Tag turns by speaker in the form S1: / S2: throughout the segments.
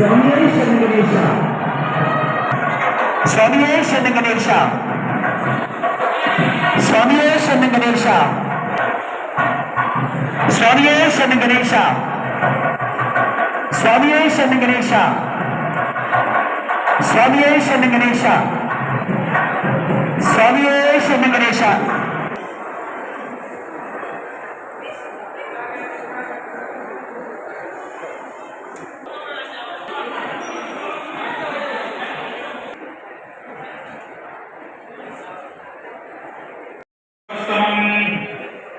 S1: ಸ್ವಾಮಿಯೇ ಶನಿ ಗಣೇಶ ಸ್ವಾಮಿಯೇ ಶನಿ ಗಣೇಶ ಸ್ವಾಮಿಯೇ ಶನಿ ಗಣೇಶ ಸ್ವಾಮಿಯೇ ಶನಿ ಗಣೇಶ ಸ್ವಾಮಿಯೇ ಶನಿ ಗಣೇಶ ಸ್ವಾಮಿಯೇ ಶನಿ ಗಣೇಶ ಸ್ವಾಮಿಯೇ ಶನಿ ಗಣೇಶ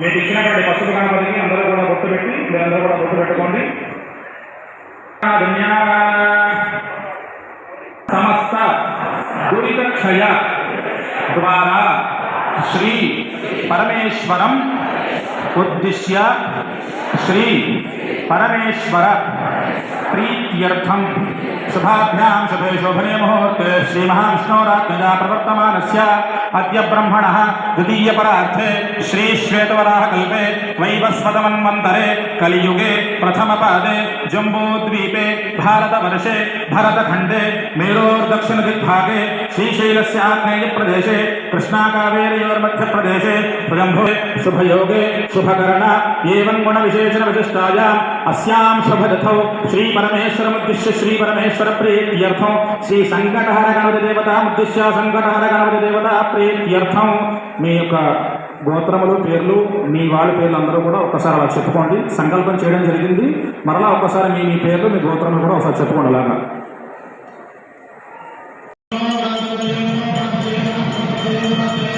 S1: మీకు ఇచ్చినటువంటి పసుపు గణపతికి అందరూ కూడా బొట్టు పెట్టి మీరందరూ కూడా బొట్టు పెట్టుకోండి సమస్త దురిత క్షయ ద్వారా శ్రీ పరమేశ్వరం ఉద్దిశ్య శ్రీ పరమేశ్వర प्रीत्यर्थम। सभाभ्यां सभे शोभने मुहूर्ते श्रीमहाविष्णोरात्मजा प्रवर्तमानस्य अद्य ब्रह्मणः द्वितीयपरार्थे श्रीश्वेतवराहकल्पे वैवस्वतमन्वन्तरे कलियुगे प्रथमपादे जम्बूद्वीपे भारतवर्षे भरतखण्डे मेरोर्दक्षिणदिग्भागे श्रीशैलस्य मध्य कृष्णाकावेरयोर्मध्यप्रदेशे स्वयम्भुवे शुभयोगे शुभकरण एवं गुणविशेषणविशिष्टायाम् అస్యాం శుభరథౌ శ్రీ పరమేశ్వరముద్దిశ్య శ్రీ పరమేశ్వర ప్రేత్యర్థం శ్రీ సంకటహర గణపతి దేవత ఉద్దిశ్య సంకటహర గణపతి దేవత ప్రేత్యర్థం మీ యొక్క గోత్రములు పేర్లు మీ వాళ్ళ పేర్లు అందరూ కూడా ఒకసారి అలా చెప్పుకోండి. సంకల్పం చేయడం జరిగింది. మరలా ఒకసారి మీ మీ పేర్లు మీ గోత్రములు కూడా ఒకసారి చెప్పుకోండి అలాగా.
S2: Thank you.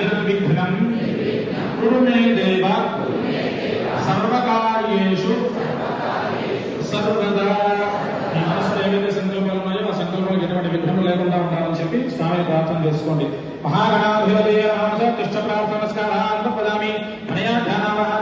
S2: నిర్విఘ్నం కురుమే దేవ సర్వకార్యేషు. సర్వదా. మీ మనసులో ఏవైతే సంకల్పాలు ఉన్నాయో ఆ సంకల్పాలకు ఎటువంటి విఘ్నము లేకుండా ఉండాలని చెప్పి స్వామి ప్రార్థన చేసుకోండి. మహాగణాధిపతి తిష్ట ప్రార్థన పదామి అనయా ధ్యానావహారి